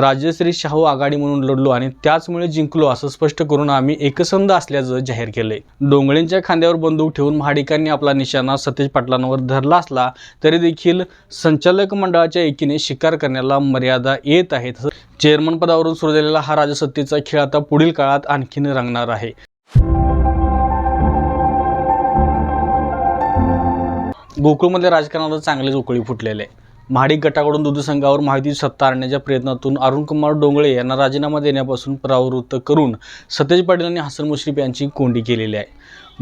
राजश्री शाहू आघाडी म्हणून लढलो आणि त्याचमुळे जिंकलो असं स्पष्ट करून आम्ही एकसंध असल्याचं जाहीर केलंय. डोंगळेंच्या खांद्यावर बंदूक ठेवून महाडिकांनी आपला निशाणा सतेज पाटलांवर धरला असला तरी देखील संचालक मंडळाच्या एकीने शिकार करण्याला मर्यादा येत आहे. चेअरमन पदावरून सुरू झालेला हा राजसत्तेचा खेळ आता पुढील काळात आणखीन रंगणार आहे. गोकुळमध्ये राजकारणाला चांगलेच उकळी फुटलेले. आहे महाडिक गटाकडून दूध संघावर माहिती सत्ता आणण्याच्या प्रयत्नातून अरुणकुमार डोंगळे यांना राजीनामा देण्यापासून परावृत्त करून सतेज पाटील आणि हसन मुश्रीफ यांची कोंडी केलेली आहे.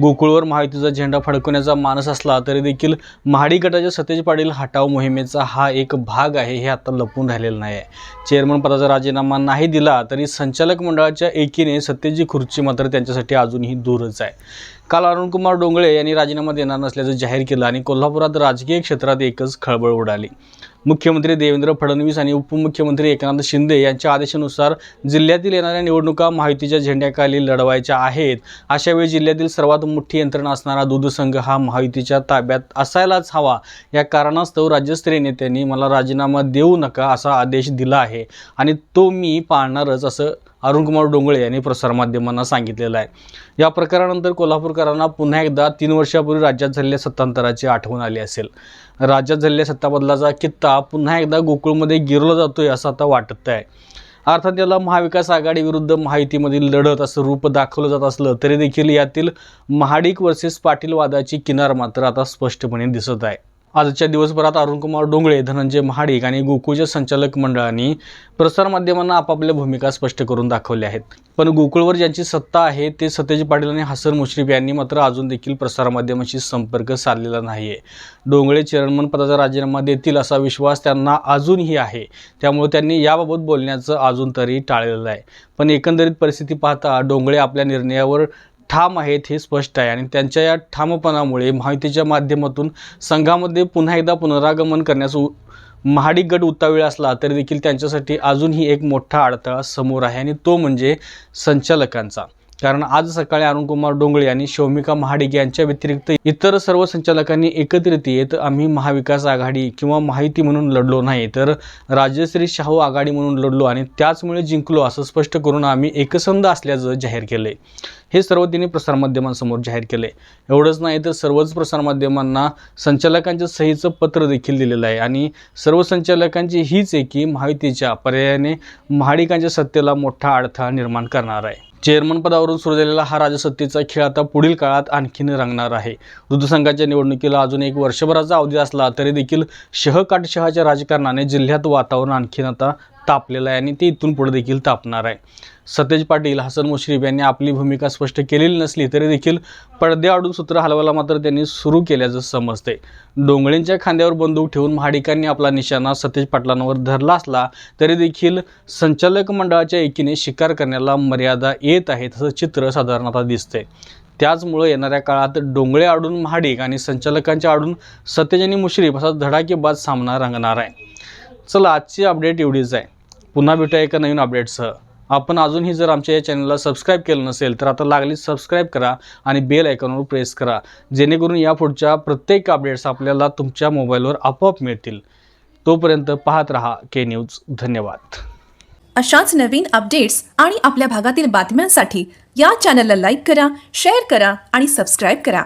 गोकुळवर महायुतीचा झेंडा फडकवण्याचा मानस असला तरी देखील महाडी गटाच्या सतेज पाटील हटाव मोहिमेचा हा एक भाग आहे हे आता लपून राहिलेलं नाही आहे चेअरमन पदाचा राजीनामा नाही दिला तरी संचालक मंडळाच्या एकीने सत्तेची खुर्ची मात्र त्यांच्यासाठी अजूनही दूरच आहे. काल अरुणकुमार डोंगळे यांनी राजीनामा देणार नसल्याचं जाहीर केलं आणि कोल्हापुरात राजकीय क्षेत्रात एकच खळबळ उडाली. मुख्यमंत्री देवेंद्र फडणवीस आणि उपमुख्यमंत्री एकनाथ शिंदे यांच्या आदेशानुसार जिल्ह्यातील येणाऱ्या निवडणुका माहितीच्या झेंड्याखाली लढवायच्या आहेत. अशावेळी जिल्ह्यातील सर्वात मोठी यंत्रणा असणारा दूध संघ हा महायुतीच्या ताब्यात असायलाच हवा. या कारणास्तव राज्यस्तरीय नेत्यांनी मला राजीनामा देऊ नका असा आदेश दिला आहे आणि तो मी पाळणारच असं अरुणकुमार डोंगळे यांनी प्रसारमाध्यमांना सांगितलेलं आहे. या प्रकारानंतर कोल्हापूरकरांना पुन्हा एकदा तीन वर्षापूर्वी राज्यात झालेल्या सत्तांतराची आठवण आली असेल. राज्यात झालेल्या सत्ताबदलाचा कित्ता पुन्हा एकदा गोकुळमध्ये गिरला जातोय असं आता वाटत आहे. अर्थात याला महाविकास आघाडी विरुद्ध माहितीमधील लढत असं रूप दाखवलं जात असलं तरी देखील यातील महाडिक वर्सेस पाटील वादाची किनार मात्र आता स्पष्टपणे दिसत आहे. आजच्या दिवसभरात अरुणकुमार डोंगळे धनंजय महाडिक आणि गोकुळच्या संचालक मंडळांनी प्रसारमाध्यमांना आपापल्या भूमिका स्पष्ट करून दाखवल्या आहेत. पण गोकुळवर ज्यांची सत्ता आहे ते सतेज पाटील आणि हसन मुश्रीफ यांनी मात्र अजून देखील प्रसारमाध्यमांशी संपर्क साधलेला नाही आहे डोंगळे चेअरमन पदाचा राजीनामा देतील असा विश्वास त्यांना अजूनही आहे. त्यामुळे त्यांनी याबाबत बोलण्याचं अजून तरी टाळलेलं आहे. पण एकंदरीत परिस्थिती पाहता डोंगळे आपल्या निर्णयावर ठाम आहेत हे स्पष्ट आहे. आणि त्यांच्या या ठामपणामुळे माहितीच्या माध्यमातून संघामध्ये पुन्हा एकदा पुनरागमन करण्यास महाडिक गट उतावीळ असला तरी देखील त्यांच्यासाठी अजूनही एक मोठा अडथळा समोर आहे. आणि तो म्हणजे संचालकांचा. कारण आज सकाळी अरुणकुमार डोंगळे आणि शौमिका महाडिक यांच्या व्यतिरिक्त इतर सर्व संचालकांनी एकत्रित येत आम्ही महाविकास आघाडी किंवा माहिती म्हणून लढलो नाही तर राजश्री शाहू आघाडी म्हणून लढलो आणि त्याचमुळे जिंकलो असं स्पष्ट करून आम्ही एकसंध असल्याचं जाहीर केलंय. हे सर्व त्यांनी प्रसारमाध्यमांसमोर जाहीर केले. एवढंच नाही तर सर्वच प्रसारमाध्यमांना संचालकांच्या सहीचं पत्र देखील दिलेलं आहे. आणि सर्व संचालकांची हीच आहे की माहितीच्या पर्यायाने महाडिकांच्या सत्तेला मोठा अडथळा निर्माण करणार आहे. चेअरमन पदावरून सुरू झालेला हा राजसत्तेचा खेळ आता पुढील काळात आणखीन रंगणार आहे. दूध निवडणुकीला अजून एक वर्षभराचा अवधी असला तरी देखील शहकाटशहाच्या राजकारणाने जिल्ह्यात वातावरण आणखीन आता तापलेलं आहे आणि ते इथून पुढे देखील तापणार आहे. सतेज पाटील हसन मुश्रीफ यांनी आपली भूमिका स्पष्ट केलेली नसली तरी देखील पडद्याआडून सूत्र हलवायला मात्र त्यांनी सुरू केल्याचं समजते. डोंगळींच्या खांद्यावर बंदूक ठेवून महाडिकांनी आपला निशाणा सतेज पाटलांवर धरला असला तरी देखील संचालक मंडळाच्या एकीने शिकार करण्याला मर्यादा येत आहे तसं चित्र साधारणतः दिसते त्याचमुळं येणाऱ्या काळात डोंगळे आडून महाडिक आणि संचालकांच्या आडून सतेज आणि मुश्रीफ असा धडाकेबाज सामना रंगणार आहे. चला आजची अपडेट एवढीच आहे. पुन्हा भेटूया एका नवीन अपडेटसह आपण अजूनही जर आमच्या या चॅनलला सबस्क्राईब केलं नसेल तर आता लागली सबस्क्राईब करा आणि बेल आयकॉनवर प्रेस करा. जेणेकरून या पुढच्या प्रत्येक अपडेट्स आपल्याला तुमच्या मोबाईलवर आपोआप मिळतील. तोपर्यंत पाहत रहा के न्यूज धन्यवाद. अशाच नवीन अपडेट्स आणि आपल्या भागातील बातम्यांसाठी या चॅनलला लाईक करा शेअर करा आणि सबस्क्राईब करा.